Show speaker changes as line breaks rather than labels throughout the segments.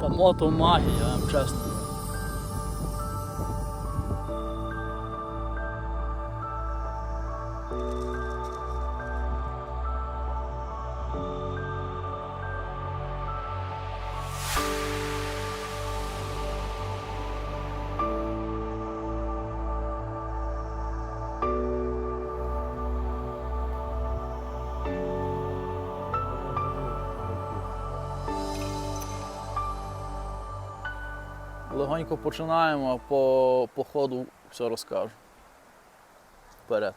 Та мото магія, чесно. Легонько починаємо, а по, по ходу все розкажу. Вперед.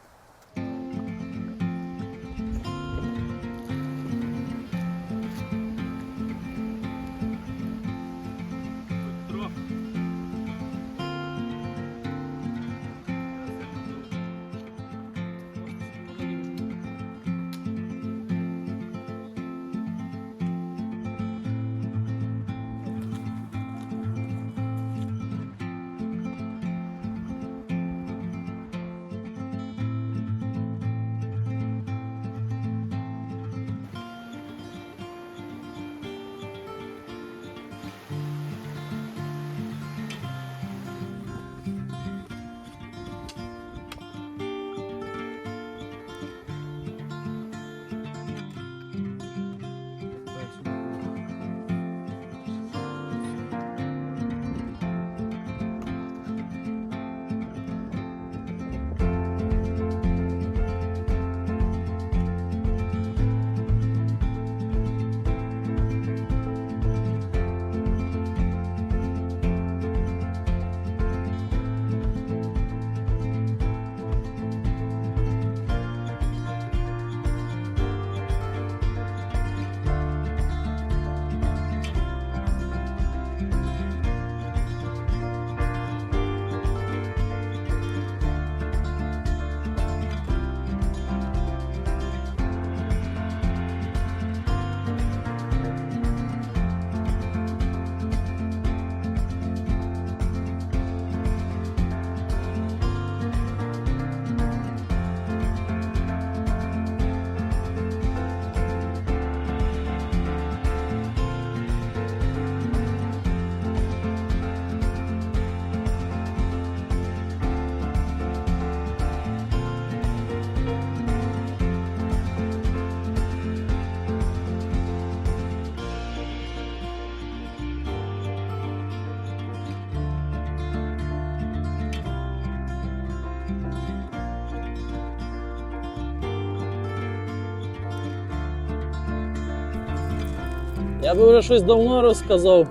Я би вже щось давно розказав.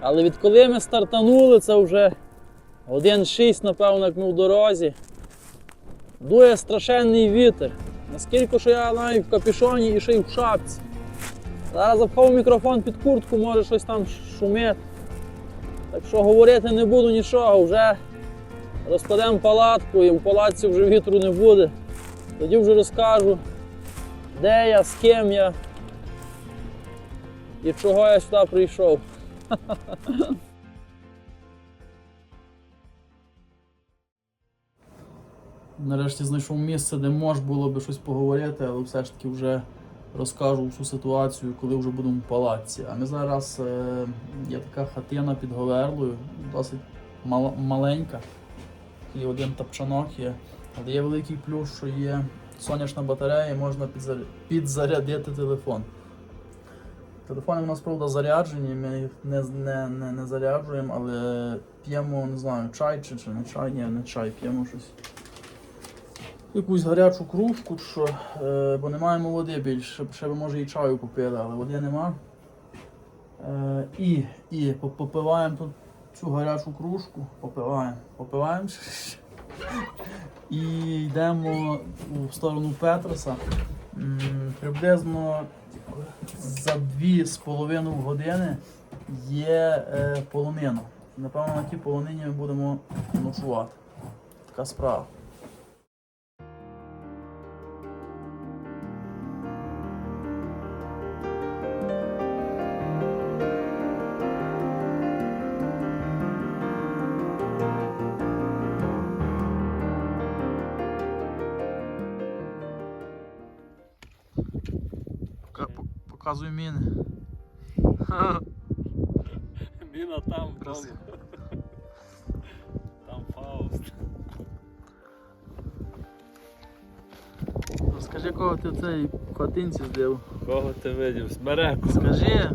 Але відколи ми стартанули, це вже 1.6, напевно, як ми в дорозі. Дує страшенний вітер. Наскільки що я навіть в капюшоні і ще й в шапці. Зараз запхав мікрофон під куртку, може щось там шумить. Так що говорити не буду нічого, вже розкладемо палатку і в палатці вже вітру не буде. Тоді вже розкажу, де я, з ким я і чого я сюди прийшов. Нарешті знайшов місце, де можна було би щось поговорити, але все ж таки вже розкажу всю ситуацію, коли вже будемо в палаці. А ми зараз е, є така хатина під Говерлою, досить мал- маленька. І один тапчанок є. Але є великий плюс, що є сонячна батарея, і можна підзарядити телефон. Телефони у нас, правда, заряджені, ми їх не, не, не, не заряджуємо, але п'ємо, не знаю, чай чи, чи не чай, ні, не чай, п'ємо щось. Якусь гарячу кружку, що, е, бо не маємо води більше, ще б може і чаю купили, але води нема. Е, і, і попиваємо тут цю гарячу кружку, попиваємо, попиваємо. І йдемо в сторону Петроса. Приблизно за дві з половиною години є е, полонина. Напевно, на тій полонині ми будемо ночувати. Така справа. Поки, показуй міни.
Міна там, там,
Красиво.
там Фауст.
Розкажи, кого ти цей в хатинці здив.
Кого ти видів? Смереку.
Скажи.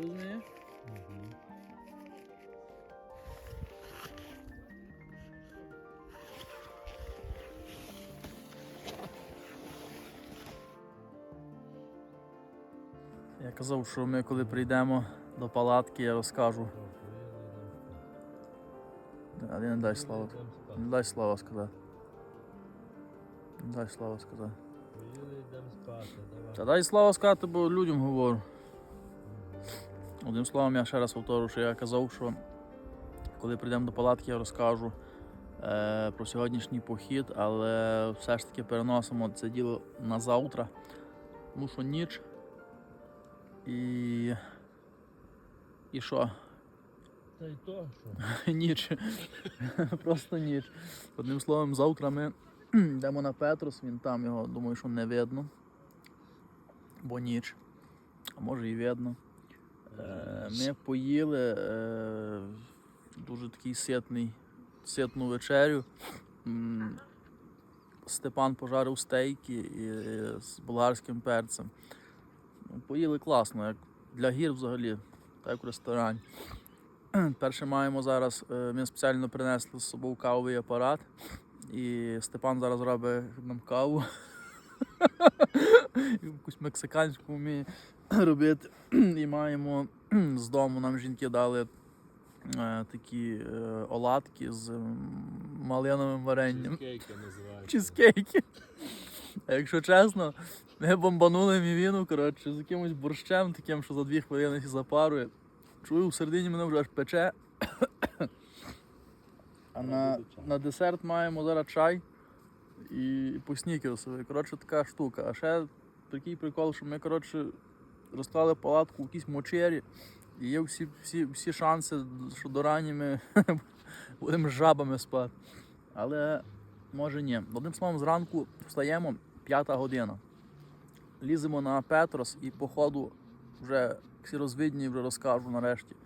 Розумієш? Я казав, що ми коли прийдемо до палатки, я розкажу. А ти не дай слава. Не дай слава сказати. Не дай слава сказати. Та дай слава сказати, бо людям говорю. Одним словом, я ще раз повторю, що я казав, що коли прийдемо до палатки, я розкажу е, про сьогоднішній похід, але все ж таки переносимо це діло на завтра. Тому що ніч. І. І що?
Та й то, що?
ніч. Просто ніч. Одним словом, завтра ми йдемо на Петрус, він там його, думаю, що не видно. Бо ніч. А може і видно. Е, Ми поїли е, дуже такий ситний, ситну вечерю. Степан пожарив стейки з болгарським перцем. Ну, Поїли класно, як для гір взагалі, так як в ресторані. Перше маємо зараз, е, ми спеціально принесли з собою кавовий апарат. І Степан зараз робить нам каву. Якусь мексиканську вміє робити. І маємо з дому нам жінки дали е, такі е, оладки з малиновим варенням.
Чизкейки називають.
Чизкейки. А якщо чесно, ми бомбанули мівіну, коротше, з якимось борщем, таким, що за дві хвилини запарує. Чую, в середині мене вже аж пече. А на, на десерт маємо зараз чай і по снікерсові. Коротше, така штука. А ще такий прикол, що ми, коротше, розклали палатку в якійсь мочері. І є всі, всі, всі шанси, що до рані ми будемо з жабами спати. Але може ні. Одним словом, зранку встаємо, п'ята година. Ліземо на Петрос і по ходу вже всі розвидні вже розкажу нарешті.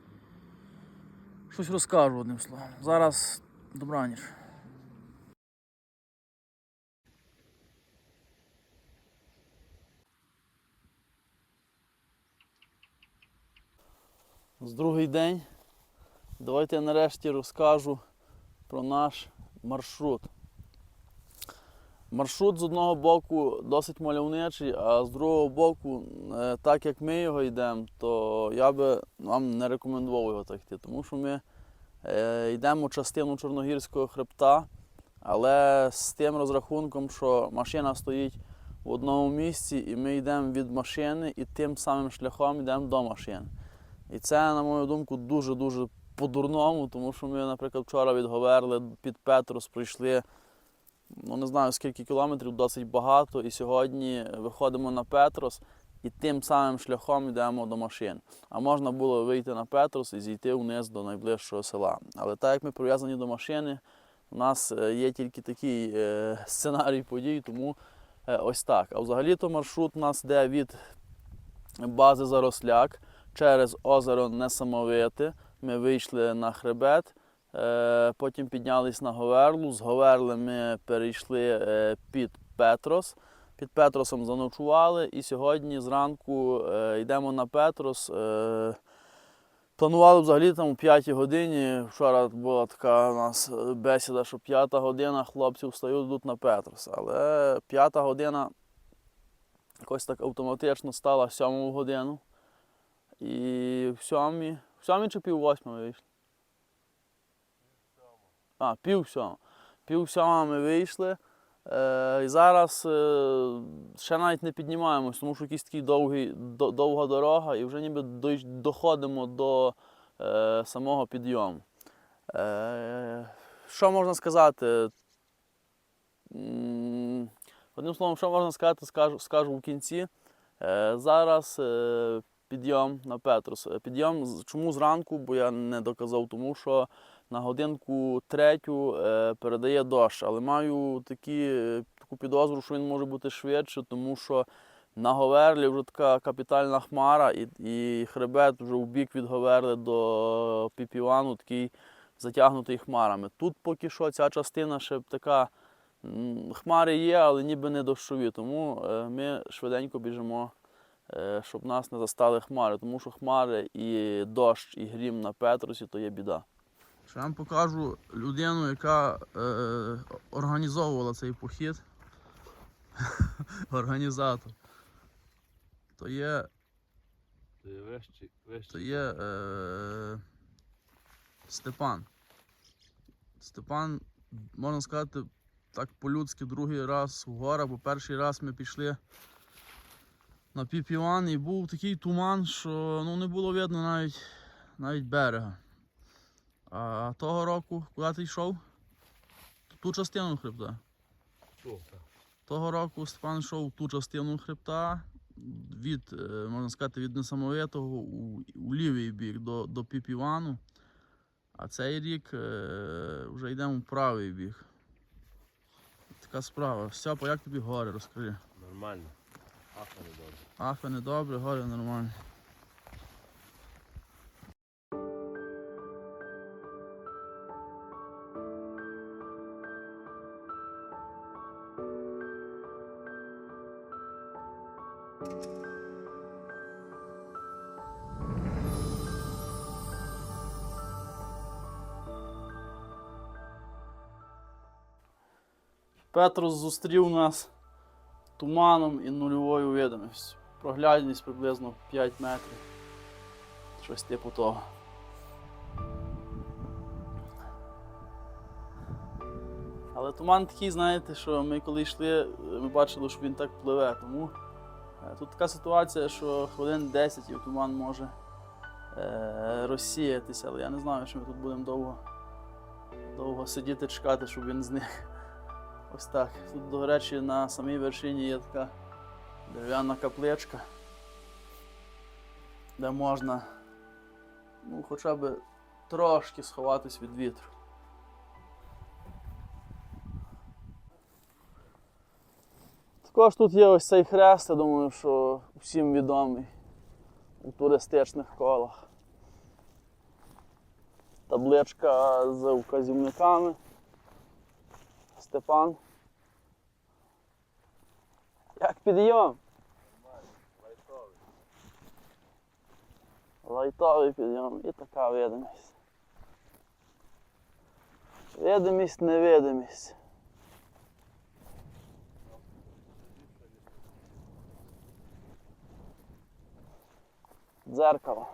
Щось розкажу одним словом. Зараз добраніч. З другий день. Давайте я нарешті розкажу про наш маршрут. Маршрут з одного боку досить мальовничий, а з другого боку, е, так як ми його йдемо, то я би вам не рекомендував його так йти, тому що ми е, йдемо частину Чорногірського хребта, але з тим розрахунком, що машина стоїть в одному місці, і ми йдемо від машини і тим самим шляхом йдемо до машини. І це, на мою думку, дуже-дуже по-дурному, тому що ми, наприклад, вчора від Говерли під Петрос прийшли ну не знаю скільки кілометрів, досить багато. І сьогодні виходимо на Петрос і тим самим шляхом йдемо до машин. А можна було вийти на Петрос і зійти вниз до найближчого села. Але так як ми прив'язані до машини, у нас е, є тільки такий е, сценарій подій, тому е, ось так. А взагалі-то маршрут у нас йде від бази Заросляк через озеро Несамовите. Ми вийшли на хребет. Е, Потім піднялись на Говерлу. З Говерли ми перейшли е, під Петрос. Під Петросом заночували і сьогодні зранку е, йдемо на Петрос. Планували взагалі там о 5 годині. Вчора була така у нас бесіда, що 5 година хлопці встають йдуть на Петрос. Але 5 година якось так автоматично стала 7 годину. І в сьомій. В сьомій чи пів восьмої вийшли? А, пів сьома. Пів сьома ми вийшли. Е, і зараз е, ще навіть не піднімаємось, тому що якийсь такий довгий, до- довга дорога, і вже ніби дой- доходимо до е, самого підйому. Е, що можна сказати? Одним словом, що можна сказати, скажу, скажу в кінці. Е, зараз е, підйом на Петрус. Підйом чому зранку, бо я не доказав, тому що на годинку третю е, передає дощ, але маю такі, е, таку підозру, що він може бути швидше, тому що на Говерлі вже така капітальна хмара, і, і хребет вже в бік від Говерли до Піпівану такий затягнутий хмарами. Тут поки що ця частина ще така. Хмари є, але ніби не дощові, тому е, ми швиденько біжимо, щоб нас не застали хмари, тому що хмари і дощ, і грім на Петрусі то є біда. Ще вам покажу людину, яка е, організовувала цей похід. Організатор. То є,
Це вищий,
то є е, Степан. Степан, можна сказати, так по-людськи другий раз в гора, бо перший раз ми пішли на Піпіван і був такий туман, що ну, не було видно навіть, навіть берега. А того року, куди ти йшов? Ту частину хребта. Того року Степан йшов ту частину хребта від, е, можна сказати, від несамовитого у, у лівий бік до, до Піпівану. А цей рік е, вже йдемо в правий бік. Така справа. Степа, як тобі гори, розкажи.
Нормально. Не добре.
Ахи не добре, гори нормально. Петрус зустрів нас туманом і нульовою видимістю. Проглядність приблизно 5 метрів. Щось типу того. Але туман такий, знаєте, що ми коли йшли, ми бачили, що він так пливе. Тому е, тут така ситуація, що хвилин 10 і туман може е, розсіятися, але я не знаю, що ми тут будемо довго, довго сидіти чекати, щоб він зник. Ось так. Тут, до речі, на самій вершині є така дерев'яна капличка, де можна ну, хоча б трошки сховатись від вітру. Також тут є ось цей хрест, я думаю, що всім відомий у туристичних колах. Табличка з вказівниками. Степан. Як підйом? Лайтовий підйом і така видимість. Видимість, невидимість. Дзеркало.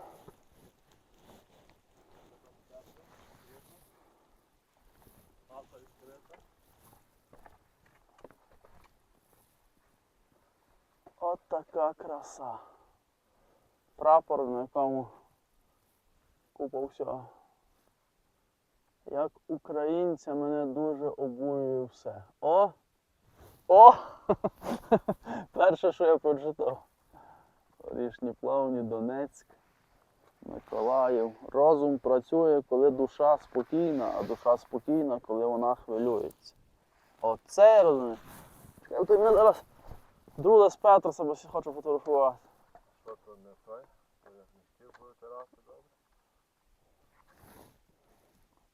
От така краса. Прапор, на якому купа всього. Як українця мене дуже обурює все. О! О! Перше, що я прочитав. Горішні плавні, Донецьк, Миколаїв. Розум працює, коли душа спокійна, а душа спокійна, коли вона хвилюється. Оце я розумію. Ти мене зараз друга з Петруса, бо ще хочу фотографувати.
Що то не той?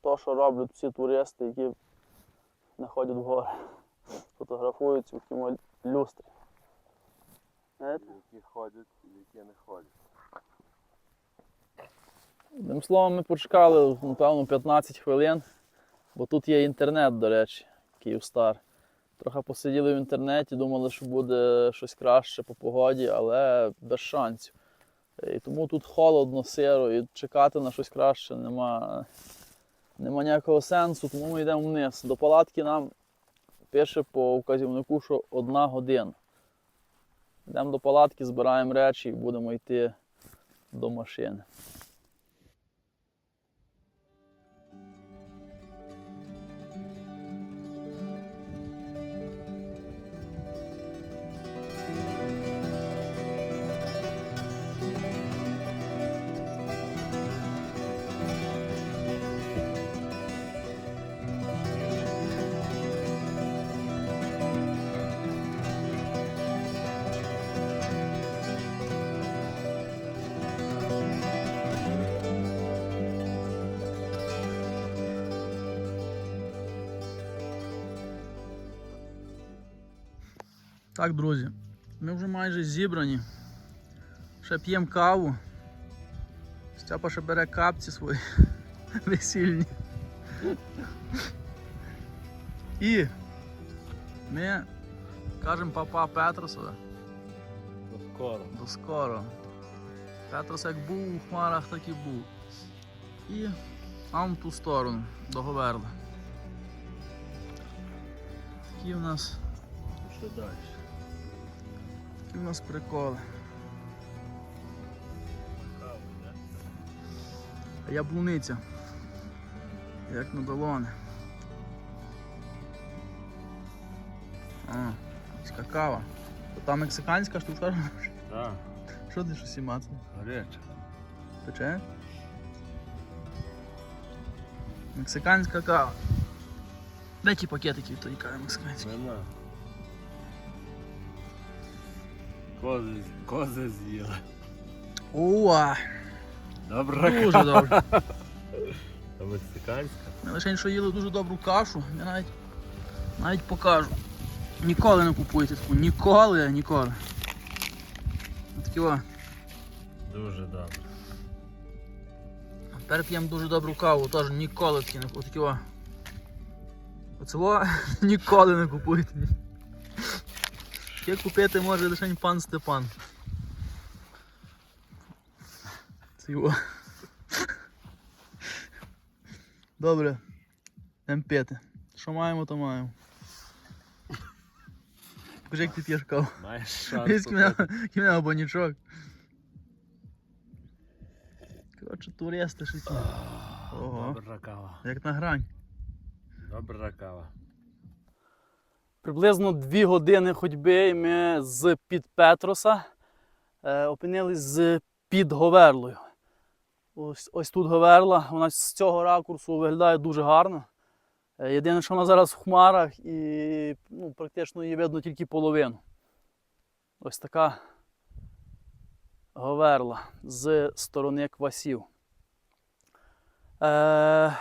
То
що роблять всі туристи, які не ходять в гори. Фотографуються в такому люстрі.
Які ходять і які не ходять.
Одним словом, ми почекали, напевно, 15 хвилин, бо тут є інтернет, до речі, Київстар. Трохи посиділи в інтернеті, думали, що буде щось краще по погоді, але без шансів. І тому тут холодно, сиро, і чекати на щось краще нема, нема ніякого сенсу, тому ми йдемо вниз. До палатки нам пише по вказівнику, що одна година. Йдемо до палатки, збираємо речі і будемо йти до машини. Так, друзі, ми вже майже зібрані. Ще п'ємо каву. Степа ще бере капці свої весільні. І ми кажемо папа Петросове.
Скоро.
До скоро. Петрос як був у хмарах, так і був. І там в ту сторону, до Говерла. Такі у нас,
Що далі?
Такі у нас приколи. А яблуниця. Як на долони. А, ось какава. То там мексиканська штука.
Так,
Що ти щось мати?
гаряче.
Пече? Мексиканська кава. Де ті пакетики від тої кави мексиканської?
Нема. Кози, кози з'їли.
Уа!
Добра
Дуже добре.
А мексиканська?
Ми лише що їли дуже добру кашу, я навіть, навіть покажу. Ніколи не купуйте таку, ніколи, ніколи. Такі о,
Дуже добре.
тепер п'ємо дуже добру каву, теж ніколи такі не купуйте. Такі о. Оцього ніколи не купуйте. Таке купити може лише пан Степан. Це його. Добре. Йдемо п'яти. Що маємо, то маємо. Покажи, як ти п'єш каву.
Маєш шанс.
Мене, мене абонічок. Коротше, туристи. Ого.
Добра кава.
Як на грань.
Добра кава.
Приблизно дві години ходьби ми з під Петроса е, опинились з під Говерлою. Ось, ось тут Говерла, вона з цього ракурсу виглядає дуже гарно. Е, єдине, що вона зараз в хмарах і ну, практично її видно тільки половину. Ось така Говерла з сторони квасів. Е,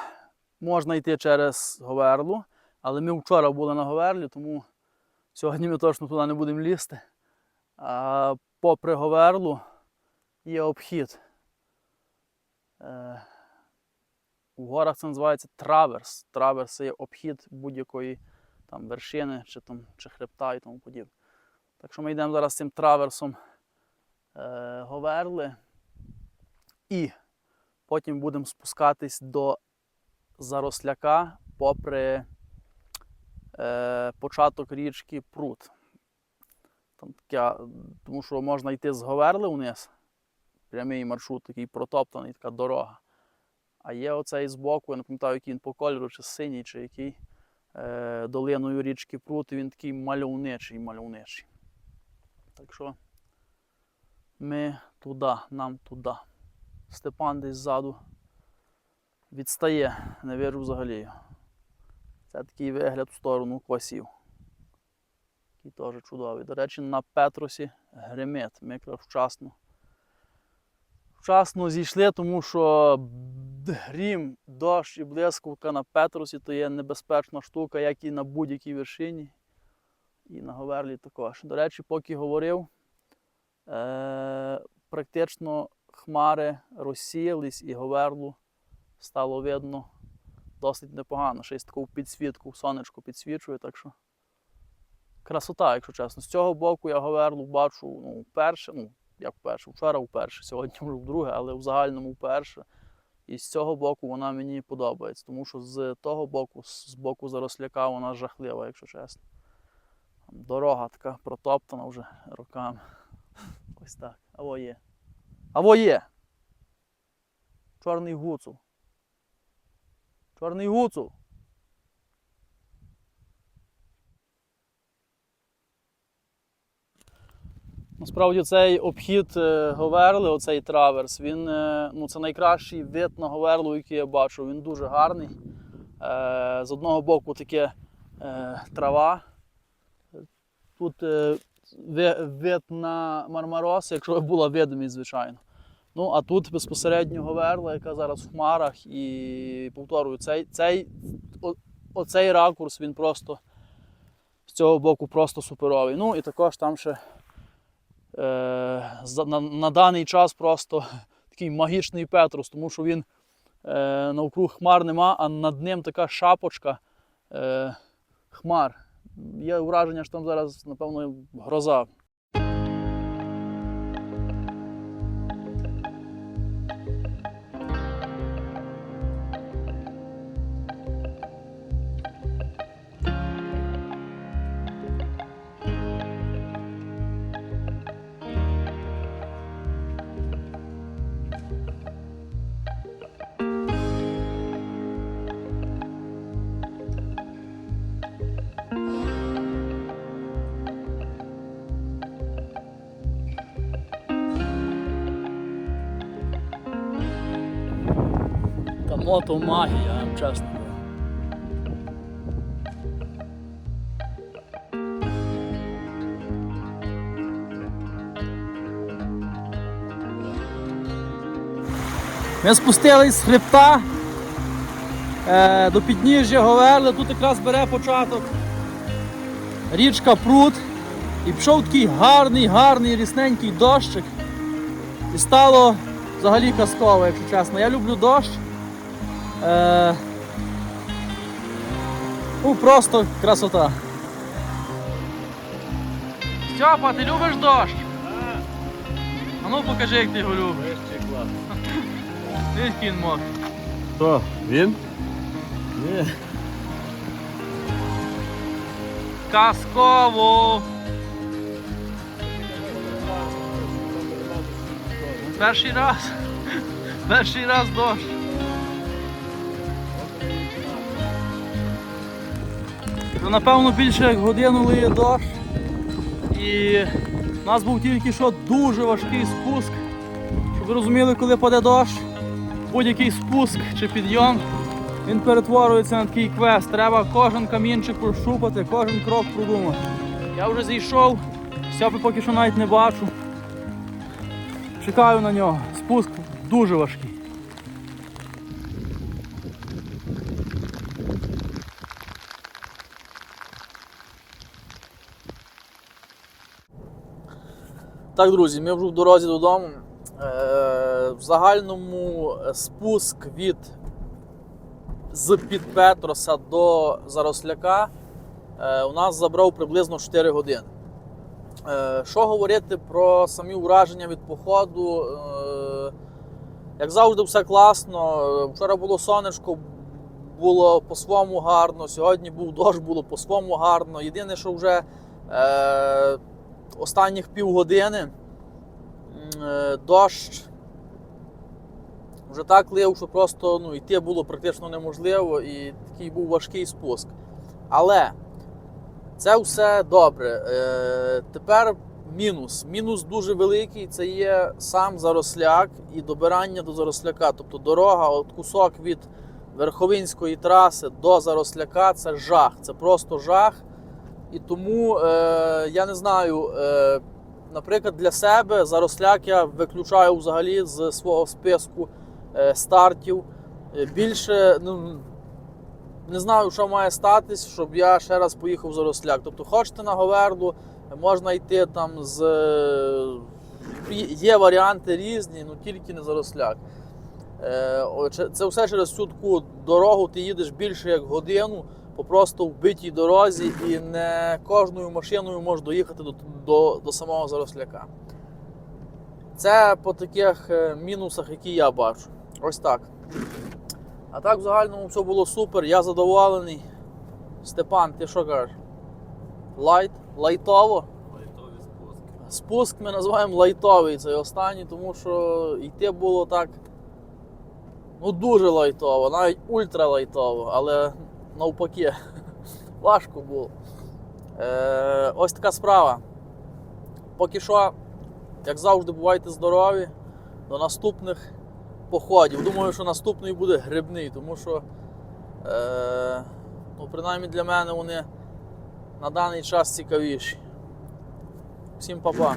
можна йти через Говерлу. Але ми вчора були на Говерлі, тому сьогодні ми точно туди не будемо лізти. А попри Говерлу є обхід. Е, у горах це називається траверс. Траверс є обхід будь-якої там вершини чи, там, чи хребта і тому подібне. Так що ми йдемо зараз цим траверсом е, Говерли і потім будемо спускатись до Заросляка попри е, початок річки Прут. Там таке, тому що можна йти з Говерли вниз, прямий маршрут, такий протоптаний, така дорога. А є оцей збоку, я не пам'ятаю, який він по кольору, чи синій, чи який, е, долиною річки Прут, він такий мальовничий, мальовничий. Так що ми туди, нам туди. Степан десь ззаду відстає, не вірю взагалі. Це такий вигляд в сторону квасів. Який теж чудовий. До речі, на Петросі гримить. Ми якраз вчасно. Вчасно зійшли, тому що грім, дощ і блискавка на Петросі то є небезпечна штука, як і на будь-якій вершині. І на Говерлі також. До речі, поки говорив, е- практично хмари розсіялись і Говерлу стало видно досить непогано. Ще й таку підсвітку, сонечко підсвічує, так що красота, якщо чесно. З цього боку я Говерлу бачу ну, вперше, ну, як вперше. Вчора вперше, сьогодні вже вдруге, але в загальному вперше. І з цього боку вона мені подобається, тому що з того боку, з боку заросляка, вона жахлива, якщо чесно. Дорога така протоптана вже роками. Ось так. Аво є. Аво є. Чорний гуцул. Чорний гуцул. Насправді цей обхід е, Говерли, оцей траверс, він е, ну, це найкращий вид на Говерлу, який я бачу. Він дуже гарний. Е, З одного боку таке трава. Тут вид на Мармарос, якщо була видимість, звичайно. Ну, а тут безпосередньо Говерла, яка зараз в хмарах, і повторюю, цей, цей, о, оцей ракурс він просто з цього боку просто суперовий. Ну і також там ще е, на, на даний час просто такий магічний Петрус, тому що він е, навкруг хмар нема, а над ним така шапочка е, хмар. Є враження, що там зараз, напевно, гроза. Мото магія, чесно. Ми спустились з хребта е, до підніжжя Говерли, тут якраз бере початок річка Прут. І пішов такий гарний, гарний, рісненький дощик. І стало взагалі казково, якщо чесно. Я люблю дощ. Е, ну, просто красота. Стьопа, ти любиш дощ? А ну покажи, як ти його любиш.
Вище клас.
Ти кін мог.
Хто? Він? Ні.
Казково! Перший раз. Перший раз дощ. То, напевно, більше як годину лиє дощ. І у нас був тільки що дуже важкий спуск. Щоб ви розуміли, коли паде дощ, будь-який спуск чи підйом, він перетворюється на такий квест. Треба кожен камінчик прощупати, кожен крок продумати. Я вже зійшов, Стьопи поки що навіть не бачу. Чекаю на нього. Спуск дуже важкий. Так, друзі, ми вже в дорозі додому. Е, в загальному е, спуск від з під Петроса до Заросляка е, у нас забрав приблизно 4 години. Що говорити про самі враження від походу? Як завжди, все класно. Вчора було сонечко, було по-своєму гарно. Сьогодні був дощ, було по-своєму гарно. Єдине, що вже останніх півгодини е, дощ вже так лив, що просто ну, йти було практично неможливо, і такий був важкий спуск. Але це все добре. Е, тепер мінус. Мінус дуже великий це є сам Заросляк і добирання до Заросляка. Тобто дорога, от кусок від Верховинської траси до Заросляка це жах. Це просто жах. І тому е, я не знаю, е, наприклад, для себе Заросляк я виключаю взагалі з свого списку е, стартів. Е, Більше ну, не знаю, що має статись, щоб я ще раз поїхав в Заросляк. Тобто, хочете на Говерлу, можна йти там з. Є варіанти різні, ну тільки не Заросляк. Е, Це все через цю таку дорогу ти їдеш більше як годину по просто вбитій дорозі, і не кожною машиною можеш доїхати до, до, до самого Заросляка. Це по таких е, мінусах, які я бачу. Ось так. А так в загальному все було супер, я задоволений. Степан, ти що кажеш? Лайт? Лайтово?
Лайтові спуски.
Спуск ми називаємо лайтовий цей останній, тому що йти було так. Ну дуже лайтово, навіть ультра лайтово, але навпаки, важко було. Е, ось така справа. Поки що, як завжди, бувайте здорові. До наступних походів. Думаю, що наступний буде грибний, тому що, е, ну, принаймні для мене вони на даний час цікавіші. Всім па-па.